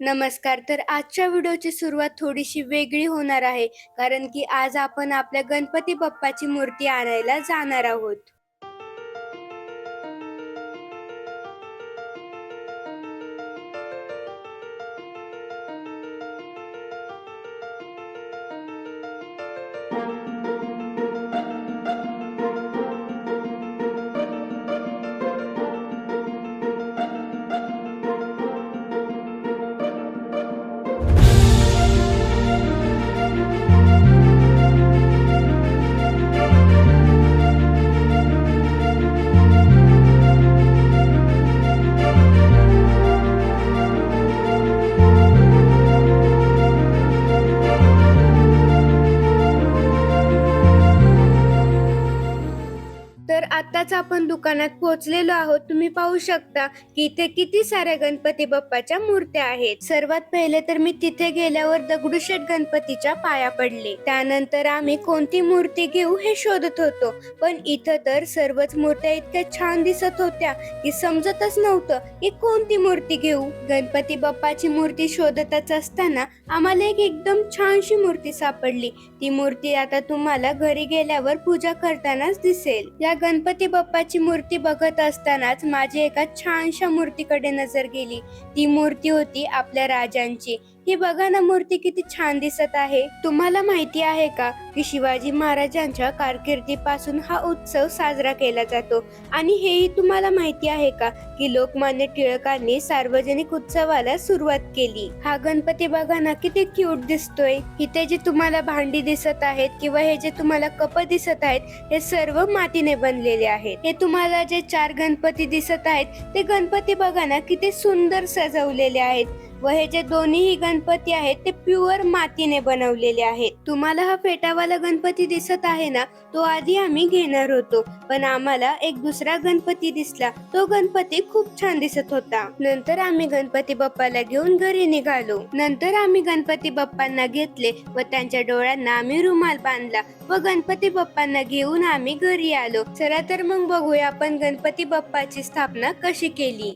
नमस्कार. तर आजच्या व्हिडिओची सुरुवात थोडीशी वेगळी होणार आहे कारण की आज आपण आपल्या गणपती बाप्पाची मूर्ती आणायला जाणार आहोत. आपण दुकानात पोहोचलेलो आहोत तुम्ही पाहू शकता की इथे किती साऱ्या गणपती बाप्पाच्या मूर्त्या आहेत. सर्वात पहिले तर मी तिथे गेल्यावर दगडूशेठ गणपतीच्या पाया पडले. त्यानंतर आम्ही कोणती मूर्ती घेऊ हे शोधत होतो. पण इथं तर सर्वच मूर्त्या इतक्या छान दिसत होत्या की समजतच नव्हतं की कोणती मूर्ती घेऊ. गणपती बाप्पाची मूर्ती शोधतच असताना आम्हाला एक एकदम छानशी मूर्ती सापडली. ती मूर्ती आता तुम्हाला घरी गेल्यावर पूजा करतानाच दिसेल. या गणपती बाप्पा देवाची मूर्ती बघत असतानाच माझी एका छानशा मूर्तीकडे नजर गेली. ती मूर्ती होती आपल्या राजांची. ही बघा ना मूर्ती किती छान दिसत आहे. तुम्हाला माहिती आहे का? की शिवाजी महाराजांच्या कारकिर्दीपासून हा उत्सव साजरा केला जातो. आणि हेही तुम्हाला माहिती आहे का की लोकमान्य टिळकांनी सार्वजनिक उत्सवाला सुरुवात केली. हा गणपती बघा ना किती क्यूट दिसतोय. इथे जे तुम्हाला भांडी दिसत आहेत किंवा हे जे तुम्हाला कप दिसत आहेत हे सर्व मातीने बनलेले आहेत. हे तुम्हाला जे चार गणपती दिसत आहेत ते गणपती बघा ना किती सुंदर सजवलेले आहेत. व हे जे दोन्ही गणपती आहेत ते प्युअर मातीने बनवलेले आहेत. तुम्हाला हा फेटावाला गणपती दिसत आहे ना तो आधी आम्ही घेणार होतो. पण आम्हाला एक दुसरा गणपती दिसला. तो गणपती खूप छान दिसत होता. नंतर आम्ही गणपती बाप्पाला घेऊन घरी निघालो. नंतर आम्ही गणपती बाप्पांना घेतले व त्यांच्या डोळ्यांना आम्ही रुमाल बांधला व गणपती बाप्पांना घेऊन आम्ही घरी आलो. चला तर मग बघूया आपण गणपती बाप्पाची स्थापना कशी केली.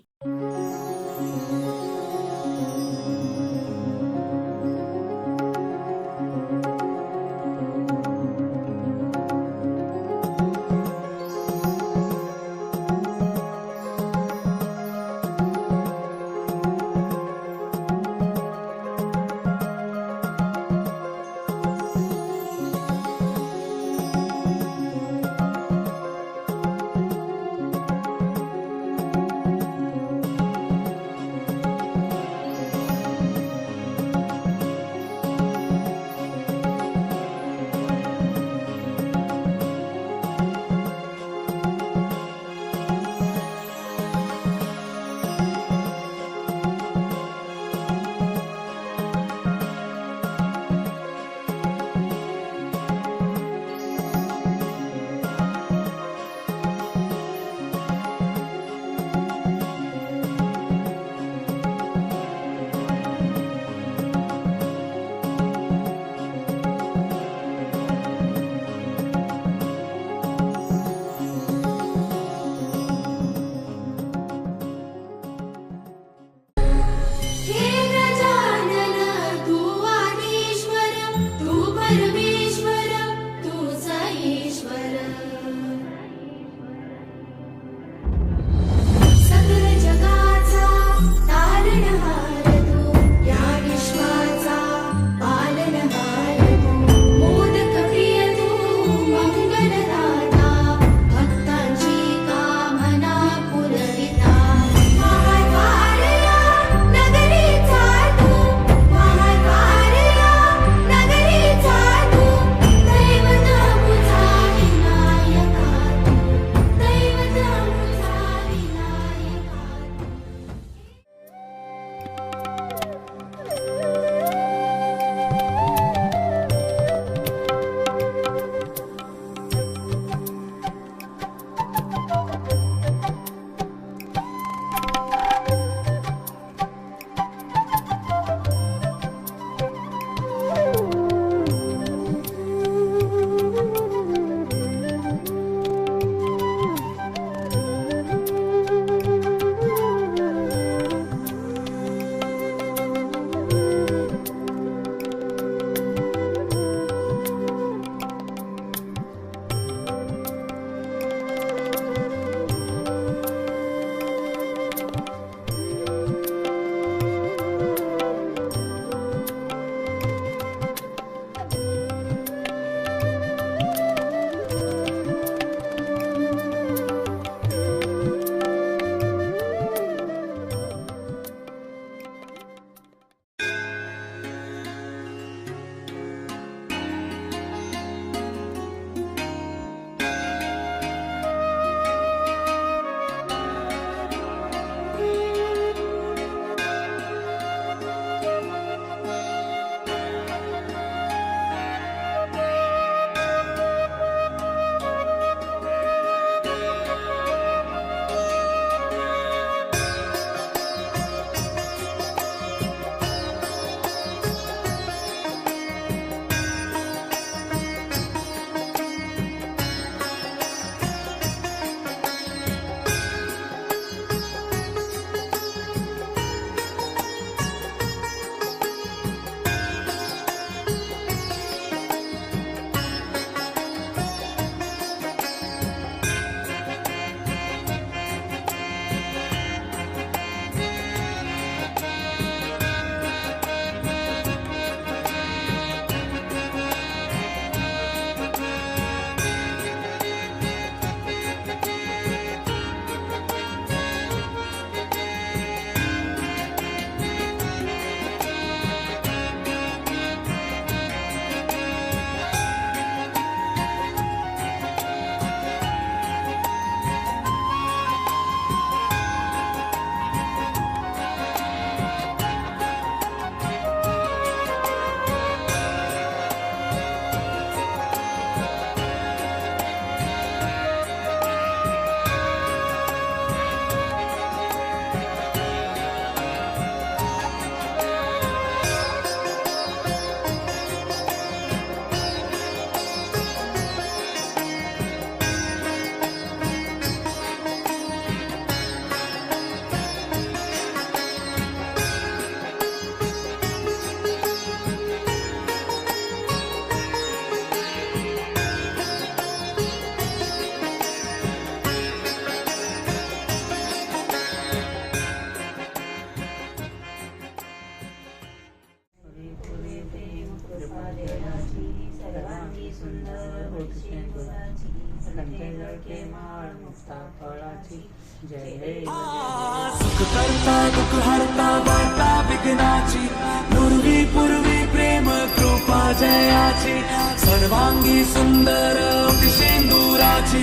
जयाची सर्वांगी सुंदर होती शेंदुराची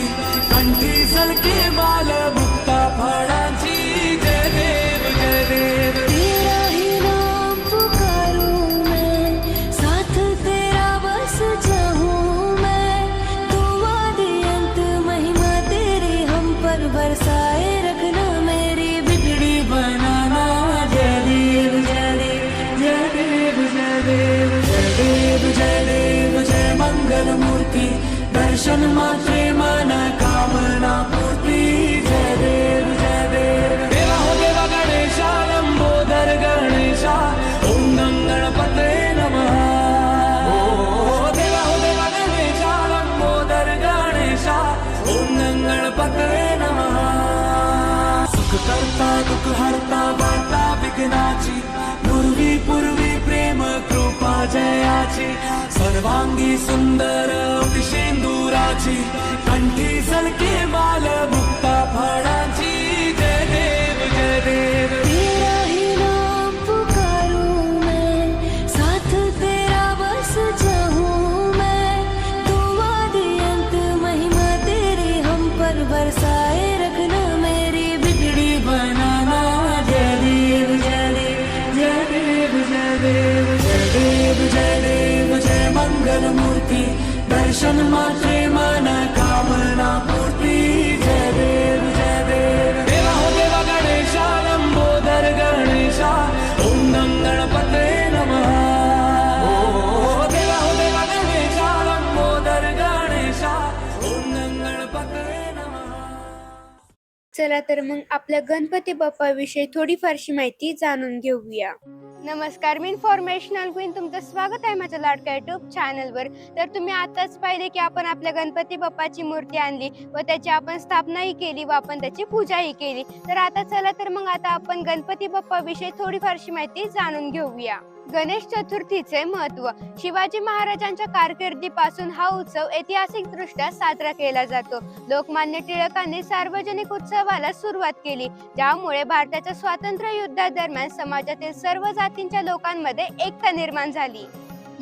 कंठी झलके माल मुक्ता फळाची. जय देव जय देव. दर्शन मात्रे मन कामना पूर्ती। जय देव जय देव। देवा हो देवा गणेशा लंबोदर गणेशा। ओम गं गणपते नमः। ओ देवा हो देवा गणेशा लंबोदर गणेशा। ओम गं गणपते नमः। सुख करता दुःख हरता वार्ता विघ्नाची। पूर्वी पूर्वी प्रेम कृपा जयाची। सर्वांगी सुंदर शेंदुराची कंठी झलके माल मुक्ता फळाची जय देव जय देव। तेरा बस चाहूँ मैं। दुआ दे अंत, महिमा तेरी हम पर बरसाए, रखना मेरी बिगड़ी बनाना। जय देव जय देव जय देव जय देव, जय मंगल मूर्ती। दर्शन मात्रे मन कामना पूर्ती जय देव जय देव। देवा हो देवा गणेशा लंबोदर गणेशा ओम नम गणपते नम। देवा हो देवा गणेशा लंबोदर गणेशा ओम गं गणपते चला तर मग आपल्या गणपती बाप्पा विषयी थोडीफारशी माहिती जाणून घेऊया. नमस्कार मी इन्फॉर्मेशनल क्वीन तुमचं स्वागत आहे माझ्या लाडक्या युट्यूब चॅनलवर तर तुम्ही आताच पाहिले की आपण आपल्या गणपती बाप्पाची मूर्ती आणली व त्याची आपण स्थापनाही केली व आपण त्याची पूजाही केली. तर आता चला तर मग आता आपण गणपती बाप्पाविषयी थोडीफारशी माहिती जाणून घेऊया. गणेश चतुर्थीचे महत्त्व. शिवाजी महाराजांच्या कारकिर्दीपासून हा उत्सव ऐतिहासिक दृष्ट्या साजरा केला जातो. लोकमान्य टिळकांनी सार्वजनिक उत्सवाला सुरुवात केली ज्यामुळे भारताच्या स्वातंत्र्य युद्धादरम्यान समाजातील सर्व जातींच्या लोकांमध्ये एकता निर्माण झाली.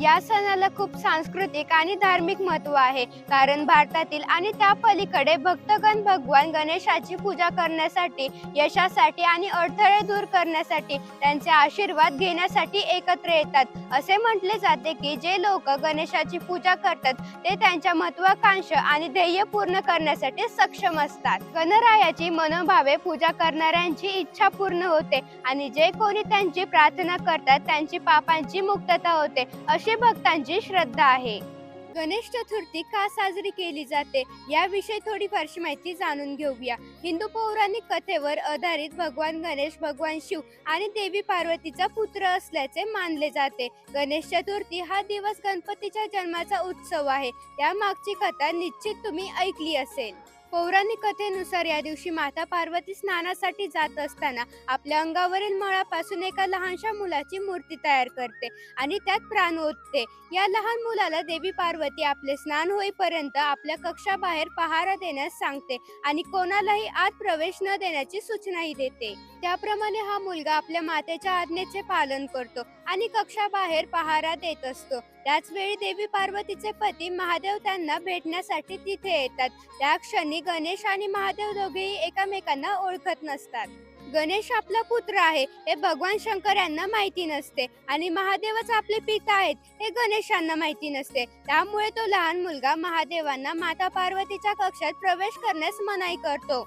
या सणाला खूप सांस्कृतिक आणि धार्मिक महत्त्व आहे. कारण भारतातील आणि त्या पलीकडे भक्तगण भगवान गणेशाची पूजा करण्यासाठी यशासाठी आणि अडथळे दूर करण्यासाठी त्यांचे आशीर्वाद घेण्यासाठी एकत्र येतात. असे म्हटले जाते की जे लोक गणेशाची पूजा करतात ते त्यांच्या महत्वाकांक्षा आणि ध्येय पूर्ण करण्यासाठी सक्षम असतात. गणरायाची मनोभावे पूजा करणाऱ्यांची इच्छा पूर्ण होते आणि जे कोणी त्यांची प्रार्थना करतात त्यांची पापांची मुक्तता होते अशी भक्तांची श्रद्धा आहे. गणेश चतुर्थी का साजरी केली जाते? याविषयी थोडीफारशी माहिती जाणून घेऊया. हिंदू पौराणिक कथेवर आधारित भगवान गणेश भगवान शिव आणि देवी पार्वतीचा पुत्र असल्याचे मानले जाते. गणेश चतुर्थी हा दिवस गणपतीच्या जन्माचा उत्सव आहे. त्या मागची कथा निश्चित तुम्ही ऐकली असेल. पौराणिक कथेनुसार या दिवशी माता पार्वती स्नानासाठी जात असताना आपल्या अंगावरील मळापासून एका लहानशा मुलाची मूर्ती तयार करते आणि त्यात प्राण ओतते. या लहान मुलाला देवी पार्वती आपले स्नान होईपर्यंत आपल्या कक्षाबाहेर पहारा देण्यास सांगते आणि कोणालाही आत प्रवेश न देण्याची सूचनाही देते. त्याप्रमाणे हा मुलगा आपल्या मातेच्या आज्ञेचे पालन करतो आणि कक्षाबाहेर पहारा देत असतो. त्याच वेळी देवी पार्वतीचे पती महादेव त्यांना भेटण्यासाठी तिथे येतात. त्या क्षणी गणेश आणि महादेव दोघेही एकमेकांना ओळखत नसतात. गणेश आपला पुत्र आहे हे भगवान शंकर यांना माहिती नसते आणि महादेवच आपले पिता आहेत हे गणेशांना माहिती नसते. त्यामुळे तो लहान मुलगा महादेवांना माता पार्वतीच्या कक्षात प्रवेश करण्यास मनाई करतो.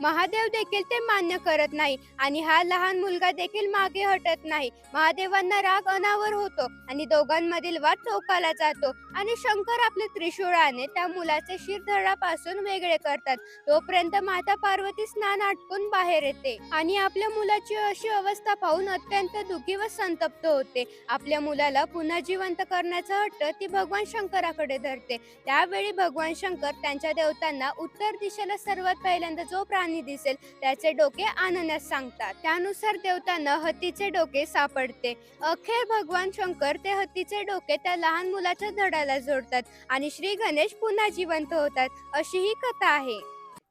महादेव देखील ते मान्य करत नाही आणि हा लहान मुलगा देखील मागे हटत नाही. महादेवांना राग अनावर होतो आणि दोघांमधील वाद टोकाला जातो आणि शंकर आपले त्रिशूळाने त्या मुलाचे शिरधडापासून वेगळे करतात. तोपर्यंत माता पार्वती स्नान आटपून बाहेर येते आणि आपल्या मुलाची अशी अवस्था पाहून अत्यंत दुःखी व संतप्त होते. आपल्या मुलाला पुन्हा जिवंत करण्याचा हट्ट ती भगवान शंकराकडे धरते. त्यावेळी भगवान शंकर त्यांच्या देवतांना उत्तर दिशेला सर्वात पहिल्यांदा जो प्राण पाणी दिसेल त्याचे डोके आणण्यास सांगतात. त्यानुसार देवतांना हत्तीचे डोके सापडते. अखेर भगवान शंकर ते हत्तीचे डोके त्या लहान मुलाच्या धडाला जोडतात आणि श्री गणेश पुन्हा जिवंत होतात अशी ही कथा आहे.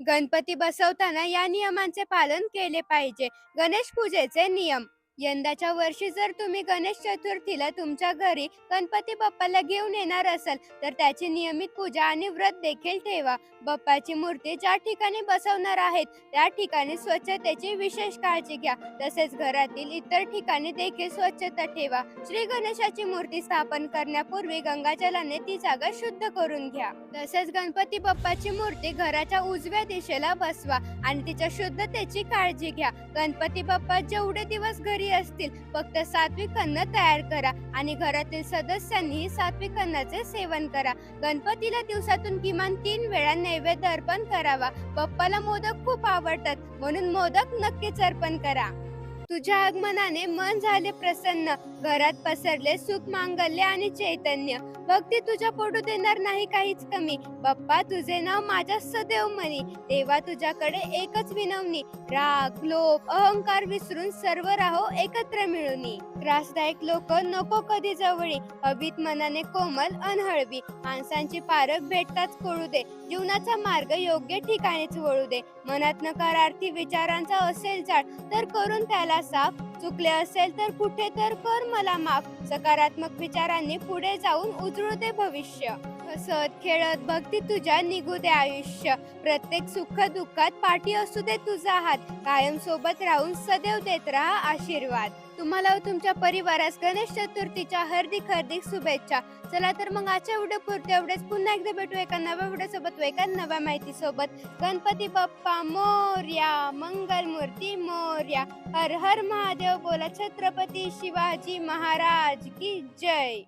गणपती बसवताना या नियमांचे पालन केले पाहिजे. गणेश पूजेचे नियम. यंदाच्या वर्षी जर तुम्ही गणेश चतुर्थीला तुमच्या घरी गणपती बाप्पाला घेऊन येणार असाल तर त्याची नियमित पूजा आणि व्रत देखील ठेवा. बाप्पाची मूर्ती ज्या ठिकाणी बसवणार आहेत त्या ठिकाणी स्वच्छतेची विशेष काळजी घ्या. तसेच घरातील इतर ठिकाणी देखील स्वच्छता ठेवा. श्री गणेशाची मूर्ती स्थापन करण्यापूर्वी गंगाजलाने ती जागा शुद्ध करून घ्या. तसेच गणपती बाप्पाची मूर्ती घराच्या उजव्या दिशेला बसवा आणि तिच्या शुद्धतेची काळजी घ्या. गणपती बाप्पा जेवढे दिवस घरी असतील. फक्त सात्विक अन्न तयार करा आणि घरातील सदस्यांनी सात्विक अन्नाचे सेवन करा. गणपतीला दिवसातून किमान तीन वेळा नैवेद्य अर्पण करावा. पप्पाला मोदक खूप आवडतात. म्हणून मोदक नक्कीच अर्पण करा. तुझ्या आगमनाने मन झाले प्रसन्न. घरात पसरले सुख मांगल्य आणि चैतन्य. भक्ती तुझ्या पोटू देणार नाही काहीच कमी. बाप्पा तुझे नाव माझ्या सदैव मनी तेव्हा तुझ्याकडे एकच विनवणी. राग लोभ अहंकार विसरून सर्व राहो एकत्र मिळून. त्रासदायक लोक नको कधी जवळी. हवीत मनाने कोमल अनहळवी माणसांची पारख भेटताच कोळू दे. जीवनाचा मार्ग योग्य ठिकाणीच वळू दे. मनात नकारार्थी विचारांचा असेल जाड तर करून त्याला साफ चुकले असेल तर कुठे तर कर मला माफ. सकारात्मक विचारांनी पुढे जाऊन उजळू दे भविष्य. हसत खेळत भक्ती तुझ्या निघू दे आयुष्य. प्रत्येक सुख दुःखात पाठी असू दे तुझा हात. कायम सोबत राहून सदैव देत राहा आशीर्वाद. तुम्हाला व तुमच्या परिवारास गणेश चतुर्थीच्या हार्दिक हार्दिक शुभेच्छा. चला तर मग आजच्या व्हिडिओ पुरते एवढेच. पुन्हा एकदा भेटू एका नव्या व्हिडिओ सोबत व एका नव्या माहिती सोबत गणपती बाप्पा मोर्या मंगल मूर्ती मोर्या. हर हर महादेव बोला छत्रपती शिवाजी महाराज की जय.